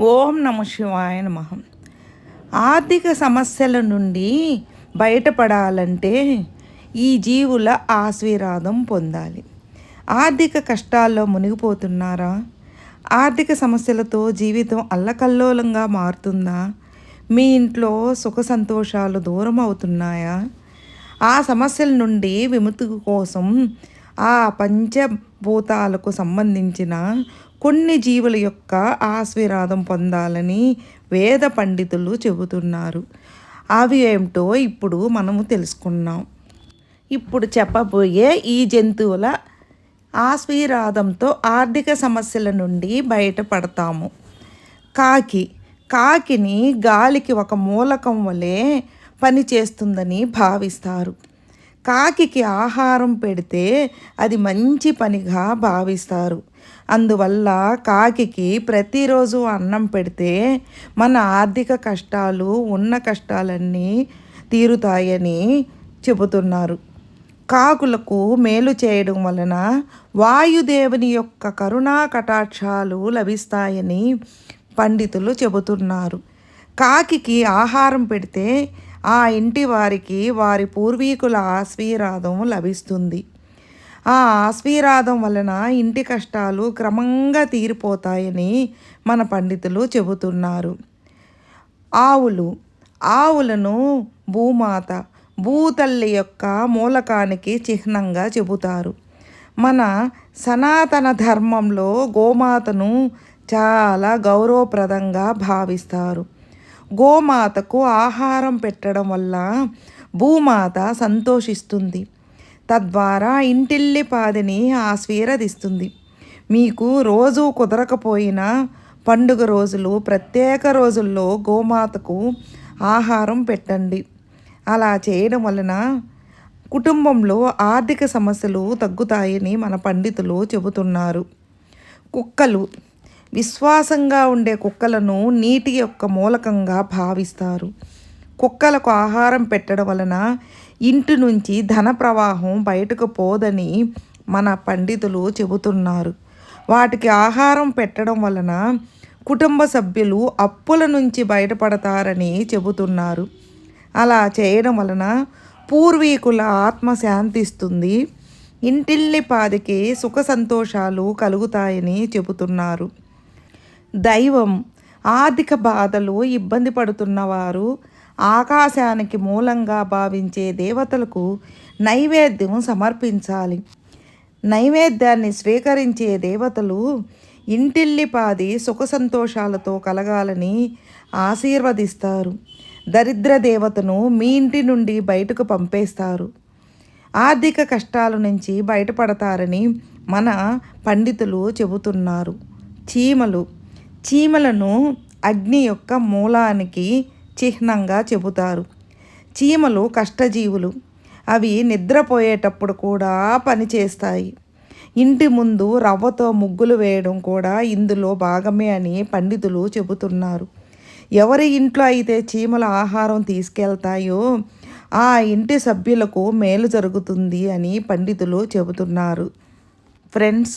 ఓం నమ శివాయ నమ. ఆర్థిక సమస్యల నుండి బయటపడాలంటే ఈ జీవుల ఆశీర్వాదం పొందాలి. ఆర్థిక కష్టాల్లో మునిగిపోతున్నారా? ఆర్థిక సమస్యలతో జీవితం అల్లకల్లోలంగా మారుతుందా? మీ ఇంట్లో సుఖ సంతోషాలు దూరం అవుతున్నాయా? ఆ సమస్యల నుండి విముక్తి కోసం ఆ పంచభూతాలకు సంబంధించిన కొన్ని జీవుల యొక్క ఆశీర్వాదం పొందాలని వేద పండితులు చెబుతున్నారు. అవి ఏమిటో ఇప్పుడు మనము తెలుసుకున్నాం ఇప్పుడు చెప్పబోయే ఈ జంతువుల ఆశీర్వాదంతో ఆర్థిక సమస్యల నుండి బయటపడతాము. కాకి కాకిని గాలికి ఒక మూలకం వలె పనిచేస్తుందని భావిస్తారు. కాకికి ఆహారం పెడితే అది మంచి పనిగా భావిస్తారు. అందువల్ల కాకికి ప్రతిరోజు అన్నం పెడితే మన ఆర్థిక కష్టాలు ఉన్న కష్టాలన్నీ తీరుతాయని చెబుతున్నారు. కాకులకు మేలు చేయడం వలన వాయుదేవుని యొక్క కరుణా కటాక్షాలు లభిస్తాయని పండితులు చెబుతున్నారు. కాకికి ఆహారం పెడితే ఆ ఇంటి వారికి వారి పూర్వీకుల ఆశీర్వాదం లభిస్తుంది. ఆ ఆశీర్వాదం వలన ఇంటి కష్టాలు క్రమంగా తీరిపోతాయని మన పండితులు చెబుతున్నారు. ఆవులు ఆవులను భూమాత భూతల్లి యొక్క మూలకానికి చిహ్నంగా చెబుతారు. మన సనాతన ధర్మంలో గోమాతను చాలా గౌరవప్రదంగా భావిస్తారు. గోమాతకు ఆహారం పెట్టడం వల్ల భూమాత సంతోషిస్తుంది. తద్వారా ఇంటిల్లి పాదిని ఆశీర్వదిస్తుంది మీకు రోజు కుదరకపోయినా పండుగ రోజులు ప్రత్యేక రోజుల్లో గోమాతకు ఆహారం పెట్టండి. అలా చేయడం వలన కుటుంబంలో ఆర్థిక సమస్యలు తగ్గుతాయని మన పండితులు చెబుతున్నారు. కుక్కలు విశ్వాసంగా ఉండే కుక్కలను నీటి యొక్క మూలకంగా భావిస్తారు. కుక్కలకు ఆహారం పెట్టడం వలన ఇంటి నుంచి ధన ప్రవాహం బయటకు పోదని మన పండితులు చెబుతున్నారు. వాటికి ఆహారం పెట్టడం వలన కుటుంబ సభ్యులు అప్పుల నుంచి బయటపడతారని చెబుతున్నారు. అలా చేయడం వలన పూర్వీకుల ఆత్మ శాంతిస్తుంది. ఇంటిల్లి పాదికి సుఖ సంతోషాలు కలుగుతాయని చెబుతున్నారు. దైవం ఆర్థిక బాధలు ఇబ్బంది పడుతున్నవారు ఆకాశానికి మూలంగా భావించే దేవతలకు నైవేద్యం సమర్పించాలి. నైవేద్యాన్ని స్వీకరించే దేవతలు ఇంటిల్లిపాది సుఖ సంతోషాలతో కలగాలని ఆశీర్వదిస్తారు. దరిద్ర దేవతను మీ ఇంటి నుండి బయటకు పంపేస్తారు. ఆర్థిక కష్టాల నుంచి బయటపడతారని మన పండితులు చెబుతున్నారు. చీమలు. చీమలను అగ్ని యొక్క మూలానికి చిహ్నంగా చెబుతారు. చీమలు కష్టజీవులు. అవి నిద్రపోయేటప్పుడు కూడా పనిచేస్తాయి ఇంటి ముందు రవ్వతో ముగ్గులు వేయడం కూడా ఇందులో భాగమే అని పండితులు చెబుతున్నారు. ఎవరి ఇంట్లో అయితే చీమల ఆహారం తీసుకెళ్తాయో ఆ ఇంటి సభ్యులకు మేలు జరుగుతుంది అని పండితులు చెబుతున్నారు. ఫ్రెండ్స్